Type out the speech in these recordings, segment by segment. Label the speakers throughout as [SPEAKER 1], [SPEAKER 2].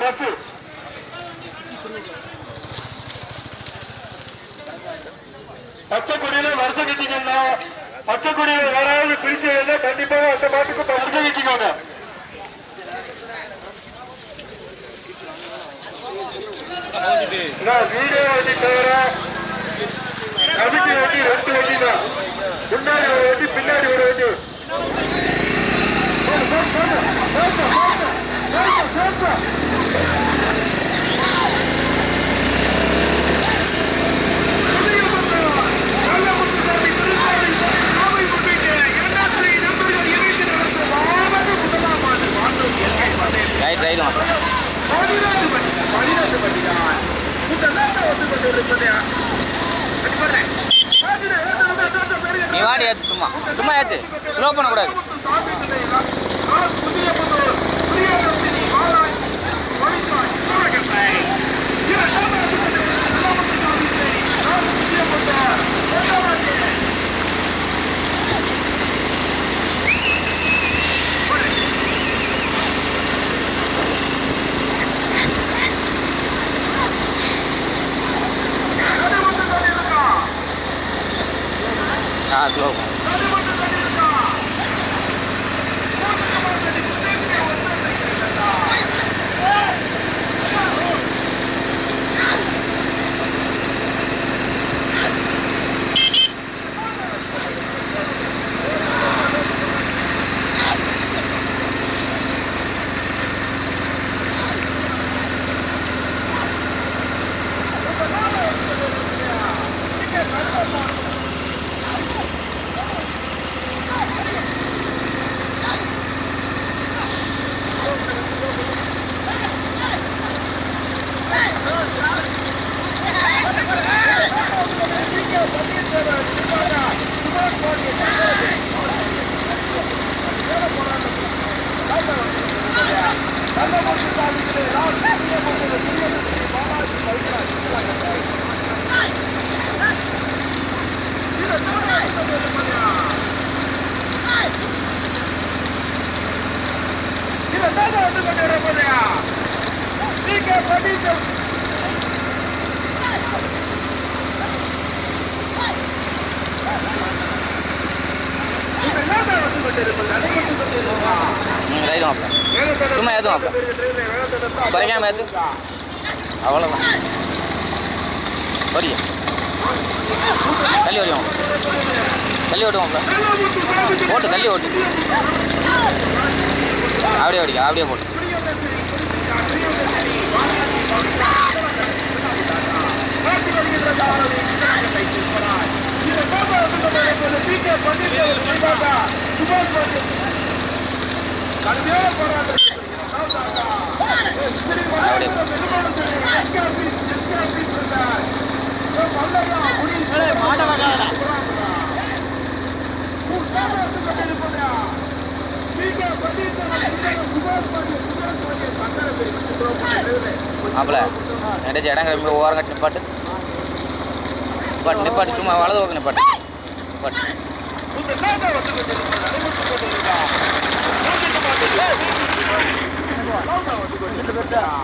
[SPEAKER 1] பத்து பச்சை கொடியில வருஷம் கட்டிக்கணும் பச்சை கொடியில யாராவது பிரிச்சு கண்டிப்பாக அந்த பாட்டுக்கு வருஷம் கட்டிக்கோங்க. வீடியோ வண்டி தவிர கமிட்டி வண்டி ரெண்டு வண்டி தான். முன்னாடி ஒரு வண்டி பின்னாடி ஒரு வண்டி சேர்த்து, சேர்த்து, சேர்த்து, சேர்த்து.
[SPEAKER 2] நீ சும்மா. சும்மா ஏத்து. ஸ்லோ பண்ணக்கூடாது. આ બ્લોગમાં ஆ ஸ்லோ ம் ரைட் மாப்பிள்ள சும்மா ஏத்து மாப்பிள்ள குறைக்காம ஏத்து. அவ்வளோதான் வரியா தள்ளி வரியும் தள்ளி ஓட்டு மாப்பிள்ள ஓட்டு தள்ளி ஓட்டு. அப்படியே ஓடிக்க அப்படியே போட்டு Thank you. அப்பல என்கிட்ட இடம் கிளம்பி ஓரம் கட்டி நிப்பாட்டு நிப்பாட்டு சும்மா வலது பக்கம் நிப்பாட்டு நிப்பாட்டு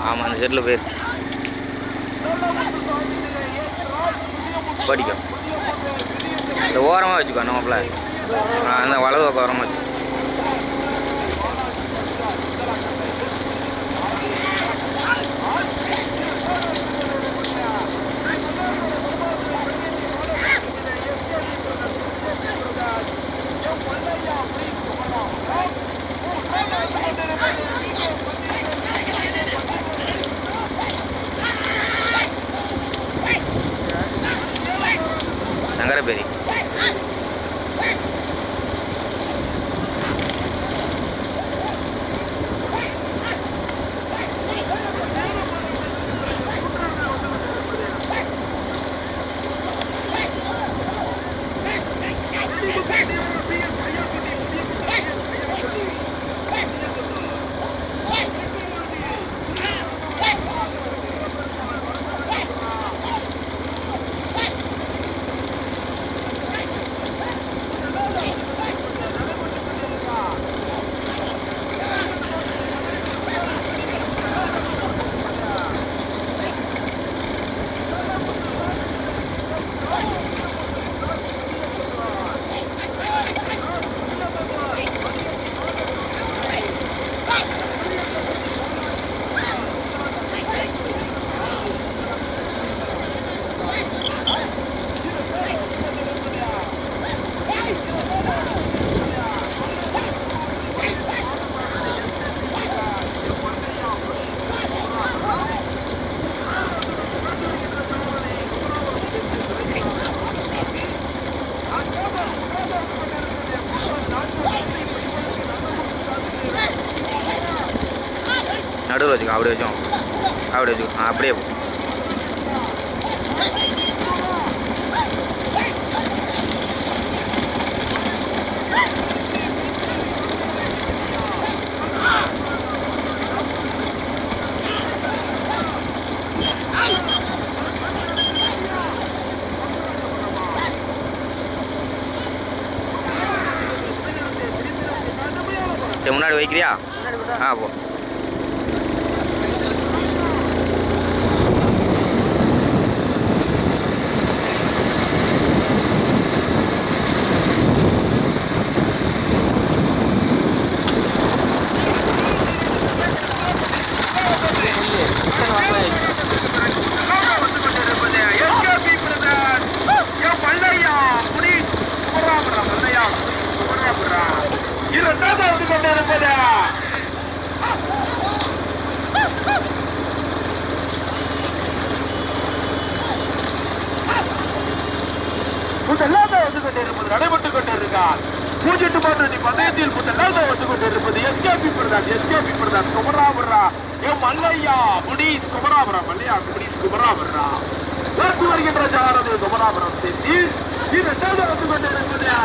[SPEAKER 2] ஆமாம் அந்த செட்டில் போயிரு. படிக்கும். இந்த ஓரமாக வச்சுக்கோ நம்மள அந்த வலது பக்கம் ஓரமாக வச்சு
[SPEAKER 1] வச்சுக்கோ அப்படி வச்சோம் அப்படி வச்சுக்கோ ஆ அப்படியே போ சரி முன்னாடி வைக்கிறியா ஆ போ
[SPEAKER 2] இரண்டாவது வந்து கொண்டிருப்பது முதலாவது வந்து கொண்டிருப்பது நடைபெற்றுக் கொண்டிருக்கார் பூஜ்ஜிட்டு மாற்றத்தி பந்தயத்தில் முதலாவது வந்து கொண்டிருப்பது SKP Pradhan SKP Pradhan. Kumarapura M Mallaiya Munees Kumarapura Mallaiya Munees Kumarapura உயர்த்தி வருகின்ற ஜாரது குமராபுரம் செஞ்சு இரண்டாவது வந்து கொண்டிருப்பது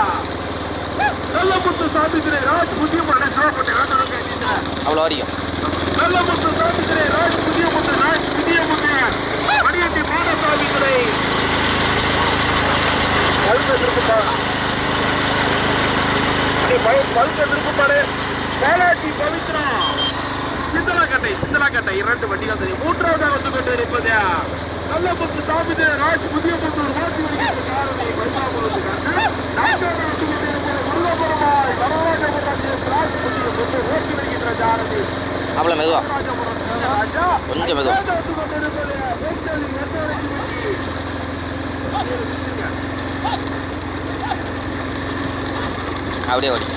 [SPEAKER 2] நல்லமுத்து சாமித்திரை ராஜ் புதிய கேட்டீங்க
[SPEAKER 1] அவ்வளோ வரைக்கும்
[SPEAKER 2] நல்லமுத்து சாமித்திரை ராஜ் புதிய ராஜ் மணியட்டி சாமித்திரை பழுத்த திருப்பப்பாடு பாலாஜி பவித்ரா. சிந்தலாக்கட்டை சிந்தலாக்கட்டை. இரண்டு வண்டிகள் சரி. மூன்றாவதாக வந்து கொண்டு இருப்பது நல்லமுத்து சாமித்திரை ராஜ் புதிய முத்து மாற்றி வருகின்ற காரணி பரிமாபுரத்துக்காக நான்காவது வந்து கொண்டு இருப்பது முருகபுரமாய் வரராஜபுரம் ராஜ் புதிய முத்து ஓட்டி வருகின்ற ஜாரதி
[SPEAKER 1] அவ்வளோ மெதுவா
[SPEAKER 2] ராஜா
[SPEAKER 1] கொஞ்சம் மெதுவா.
[SPEAKER 2] வந்து கொண்டு இருப்பது வேட்டை வேட்டை
[SPEAKER 1] அப்படியே வரும்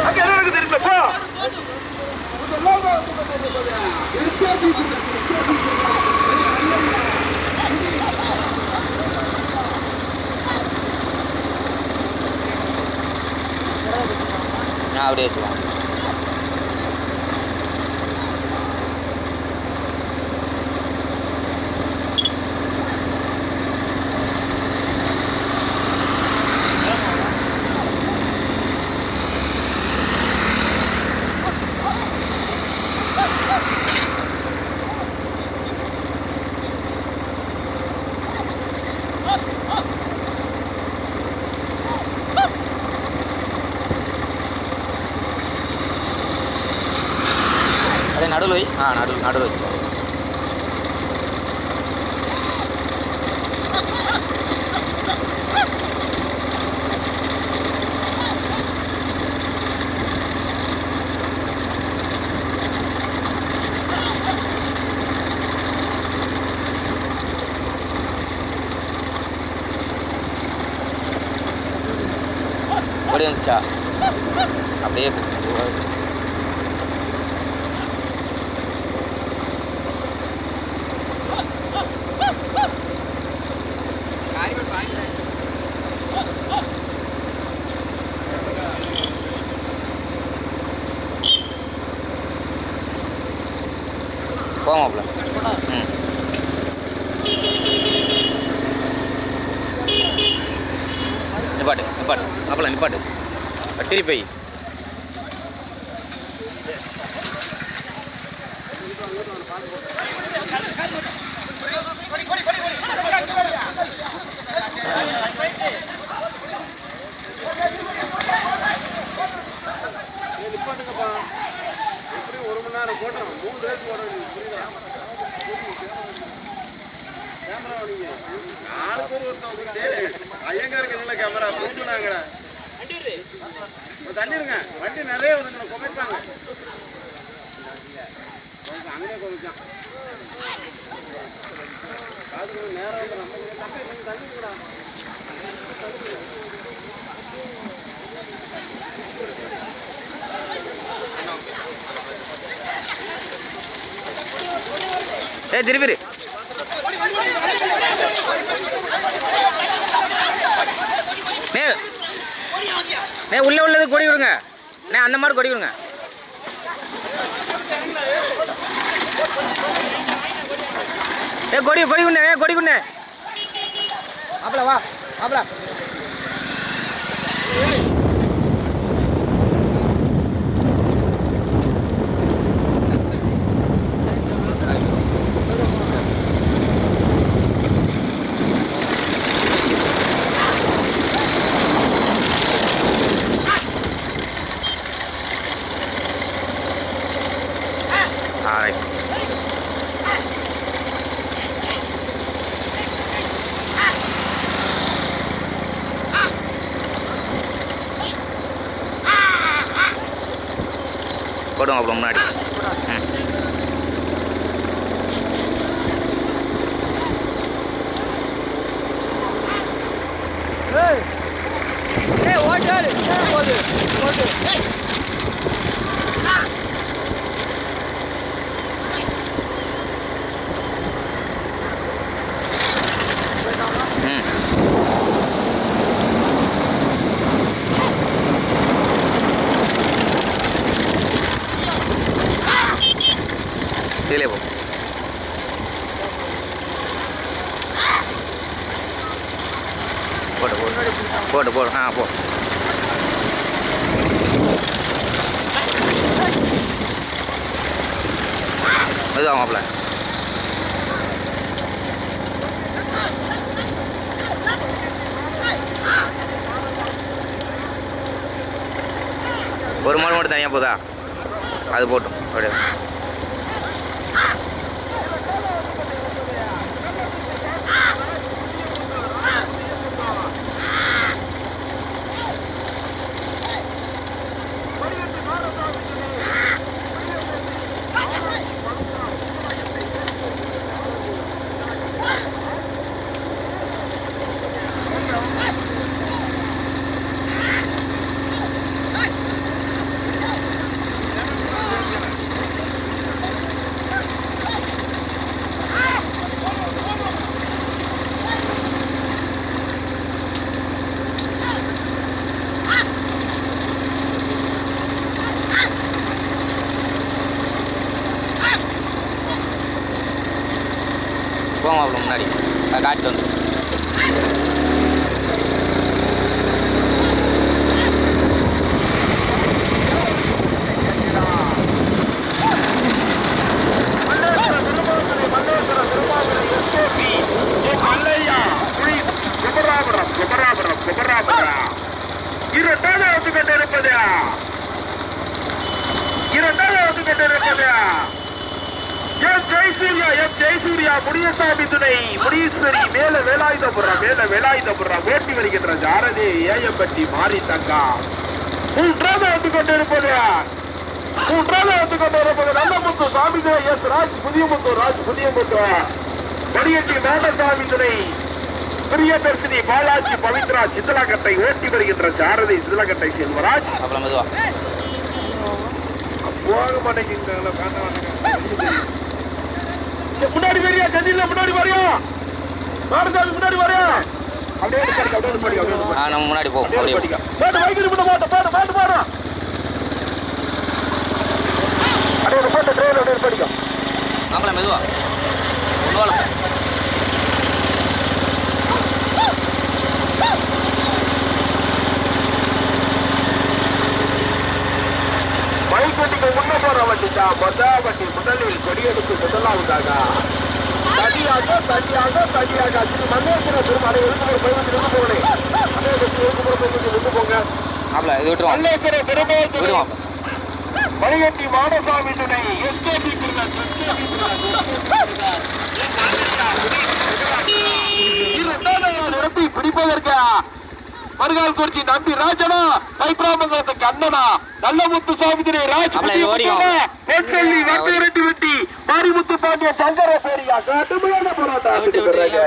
[SPEAKER 2] அங்க என்ன இருக்குது தெரியல போ
[SPEAKER 1] நான் அப்படியே வச்சுக்கலாம் அதே நடுவில் வை ஆ நடு நடுவில் வச்சு ஓடி அப்படியே போ. போமாப்ல ம் நிப்பாட்டு நிப்பாட்டு அப்பல நிப்பாட்டு திருப்பி வை.
[SPEAKER 2] நிப்பாட்டுங்கப்பா எப்படி ஒரு மணி நேரம் போட்டோம் மூணு ரேஸ் போட்டோம் கேமரா நீங்க ஆளுக்கு ஒருத்தவங்க ஐயங்காருக்கு நல்ல கேமரா? போட்டுனாங்கடா இப்போ வண்டி நிறைய வருதுங்க குமைப்பாங்க அங்கே குமைச்சான் அதுக்கு நேரம் வந்து நம்ம தம்பி கொஞ்சம் தள்ளிடுங்களா
[SPEAKER 1] ஏ திருப்பி நே உள்ள உள்ளது கொடி விடுங்க. நே அந்த மாதிரி கொடி விடுங்க. ஏ கொடி கொடி குண்ணே ஏ கொடி குண்ணே மாப்பிள வா மாப்பிள ஆ ரைட் போடுங்க அப்புறம் முன்னாடி ம் ம் கீழே போ போட்டு போட்டு போட்டு போடு ஆ போ மெதுவா மாப்பிள்ள. ஒரு மாடு மட்டும் தனியாக போதா? அது போட்டும். அப்படியே. முன்னாடி. காட்டு வந்து
[SPEAKER 2] இரண்டாவது வந்து கொண்டிருப்பது இரண்டாவது வந்து கொண்டிருப்பது ஜெயசூர்யா எம் ஜெயசூர்யா முனியசாமி துணை. முனீஸ்வரி மேல வேலாயுதபுரம் மேல வேலாயுதபுரம் ஓட்டி வருகின்ற ஜாரதி ஏயம்பட்டி மாறி தங்கா. மூன்றாவது வந்து கொண்டிருப்பது மூன்றாவது வந்து கொண்டிருப்பது நல்லமுத்து சாமி துணை எஸ் ராஜ் புதியமுத்து ராஜ் புதியமுத்து. மணியட்டி மேடசாமி துணை. பிரியதர்சினி பாலாஜி பவித்ரா சித்தலாக்கட்டை ஓட்டி வருகின்ற ஜாரதி சித்தலாக்கட்டை செல்வராஜ். போக மாட்டேங்கிறாங்களா காட்ட மாட்டேங்க முன்னாடி வரியா? கதியில முன்னாடி வரியா? மாரசாமி முன்னாடி வரியா? அப்படியே அப்படியே
[SPEAKER 1] நம்ம முன்னாடி போவோம்
[SPEAKER 2] அப்படியே. பாட்டு வைக்கிற முன்ன மாட்ட பாட்டு பாட்டு பாடு. அப்படியே நிப்பாட்டு ட்ரெயின் அப்படியே நிப்பாடிக்க
[SPEAKER 1] மாப்பிள்ள மெதுவா. உள்வாளம்
[SPEAKER 2] மைக்கொட்டிக்கு முன்ன மொத வண்டி முதலில் கொடியெடுத்து முதலாவதாக தனியாக தனியாக தனியாக. திரு மன்னேஸ்வர பெருமாளை எழுத்து போய் நின்று போனேன் அதே வச்சு எழுத்து போய் நின்று போங்க.
[SPEAKER 1] மாப்பிள்ள இது விட்டுருவோம்.
[SPEAKER 2] மல்லேஸ்வர பெருமாள்
[SPEAKER 1] விடு
[SPEAKER 2] துணை,
[SPEAKER 1] மாப்பிள்ள
[SPEAKER 2] மணிகட்டி மாடசாமி துணை. எஸ்கேபி எஸ்கேபி பிரதர் நிரப்பி பிடிப்பதற்கு? மறுகால் குறிச்சி நம்பி ராஜனா. கைப்பிராமங்கலத்துக்கு அண்ணனா நல்ல முத்து சாமி துணை ராஜ்
[SPEAKER 1] அப்பல இது ஓடிக்கும்.
[SPEAKER 2] வெற்றி வெட்டி வெட்டி வெட்டி மாரிமுத்து பாண்டிய சங்கர பேரியா கடுமையான போராட்டம் நல்லமுத்து ராஜ்.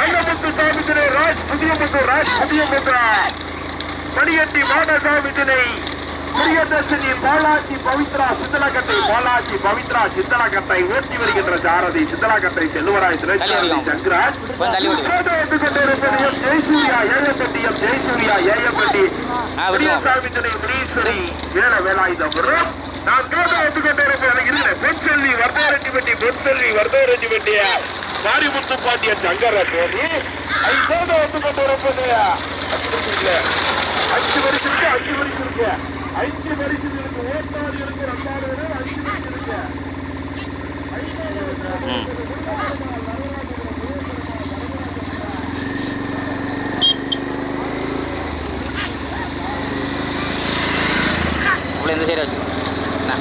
[SPEAKER 2] நல்லமுத்து சாமித்திரை ராஜ் புதியமுத்து மணியட்டி மாடசாமித்திரை பிரியதர்ஷினி பாலாஜி பவித்ரா சித்தலகட்டை பாலாஜி பவித்ரா சித்தலகட்டை ஓட்டி வருகின்ற சாரதி சித்தலகட்டை செல்வராய் திரைச்சாரதி சங்கராஜ். எடுத்துக் கொண்டிருப்பது எம் ஜெயசூர்யா ஏழப்பட்டி எம் ஜெயசூர்யா
[SPEAKER 1] ஏழப்பட்டி. பிரியசாமி
[SPEAKER 2] துணை முனீஸ்வரி ஏழ வேலாயுதபுரம். நான் கேட்ட எடுத்துக்கொண்டிருப்பது இல்லை. பொற்செல்வி வர்தரெட்டிப்பட்டி பொற்செல்வி வர்தரெட்டிப்பட்டிய மாரிமுத்து பாண்டிய சங்கரத்தோனி ஐ சேர்ந்த எடுத்துக்கொண்டிருப்பது அஞ்சு வரிசை இருக்கு அஞ்சு வரிசை இருக்கு ஐந்து மணிக்கு இருக்கு. ஓட்டாடு இருக்கு. ரெண்டாடு இருக்கு ஐந்து மணிக்கு இருக்கு.
[SPEAKER 1] உள்ள இந்த என்ன?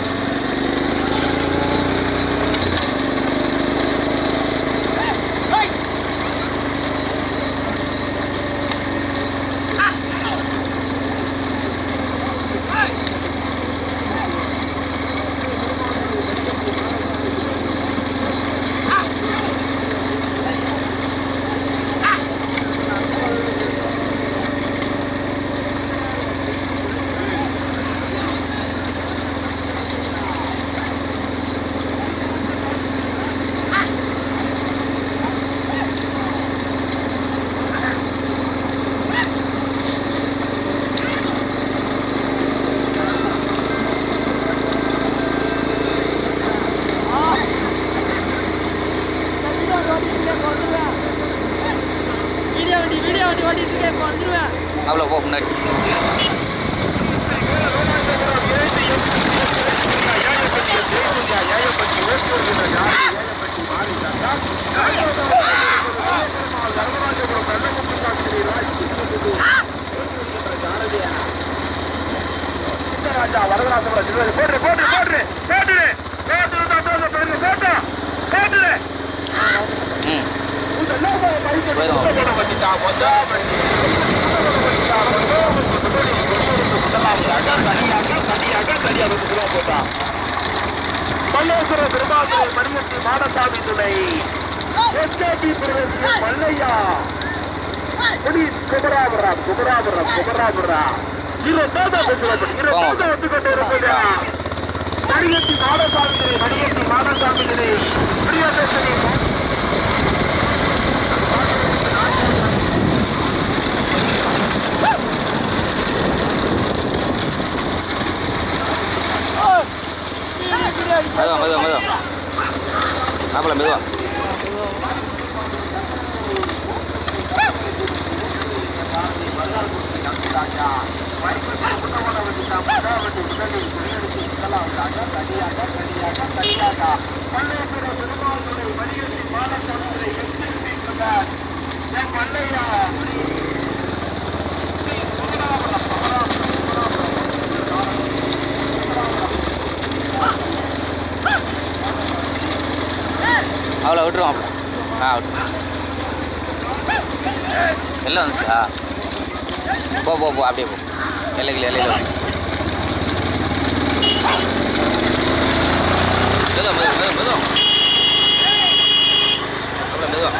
[SPEAKER 1] அவ்வளோ போ முன்னாடி.
[SPEAKER 2] ராஜா வரதராசபுர சிறுவரி போட்டு போட்டு போட்டு போட்டு போட்டு போட்டு போட்டு
[SPEAKER 1] ம். இந்த லோகோ பைக்கு போயிடும் வந்துட்டா வந்தா
[SPEAKER 2] மல்லேஸ்வர பெருமாள் மணியத்தி மாடசாமி துணை. எஸ்கேபி பிரதேச மல்லையா. குடி குமராபுரம் குமராபுரம் குமராபுரம். இரு தோத பேசுகிறபடி இரு தோத வந்து கொண்டு மணியத்தி மாடசாமி துணை மணியத்தி மாடசாமி துணை.
[SPEAKER 1] மெதுவா மெதுவா மெதுவா. மாப்பிள்ள மெதுவா. அவ்வளோ விட்டுருவோம் ஆ விட்டுருவோம் எல்லாம் வந்துச்சா போ போ போ அப்படியே போ. எல்லைகள் எல்லையில் மெதுவா மெதுவா மெதுவா அப்புறம் மெதுவா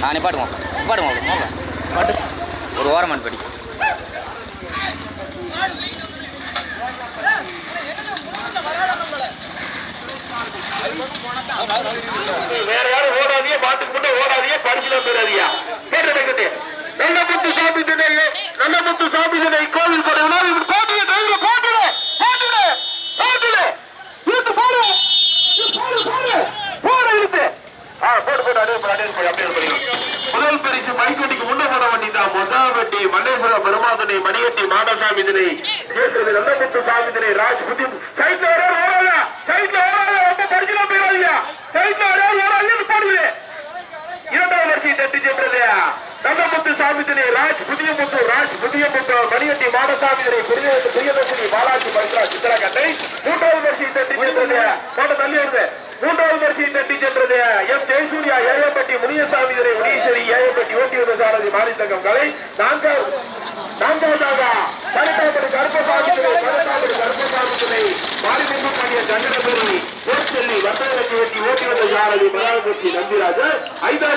[SPEAKER 1] ஆ நிப்பாட்டுமா நிப்பாட்டுமா போங்க ஒரு ஓரம் படி.
[SPEAKER 2] வேற யாரும் ஓடாதீங்க பாத்துக்கு மட்டும் ஓடாதீங்க பரிசுல பெறாதீங்க கேட்டு நல்ல முத்து சாமி திணை நல்ல முத்து சாமி திணை கோவில் படை விழாவில் போட்டுடு டைவர போட்டுடு போட்டுடு இழுத்து போடு போடு போடு போடு இழுத்து. ஆ போடு போடு அடே போடு அடே போடு அப்படியே போடு. முதல் பரிசு மைக்கோட்டிக்கு முன்ன போட வேண்டிதான் தான் முதவட்டி மல்லேஸ்வர பெருமாதனை மணியட்டி மாதசாமி தினை கேட்கிறது நல்ல சாமி தினை ராஜ் புத்தி சைட்ல வர ஓடாத சைட்ல ஓடாத ரொம்ப பரிசுல போயிடாதீங்க. சைட்ல வர ஓடாதீங்க போடுது இரண்டாவது வரிசை தட்டி சென்றது. சாமி தினை ராஜ் புதிய முத்து ராஜ் புதிய முத்து மணியட்டி மாதசாமி தினை புதிய புதியதர்சினி பாலாஜி பரிசுரா பரிசா சித்திரக்கட்டை மூன்றாவது வரிசை தட்டி சென்றது. போட்ட தள்ளி வருது. மூன்றாவது வரிசையை தட்டி சென்றது. எம் ஜெயசூர்யா ஏழைப்பட்டி முனியசாமி முனீஸ்வரி ஏழைப்பட்டி ஓட்டியுள்ள சாரதி மாரித்தங்கம் கலை. நான்காவது நான்காவதாக கருத்தாப்படி கருப்பசாமி துறை கருத்தாப்படி கருப்பசாமி துறை மாரிமுகம் பண்ணிய தண்டனபுரி போச்செல்லி சாரதி மலாபூர்த்தி நந்திராஜர் ஐந்தாவது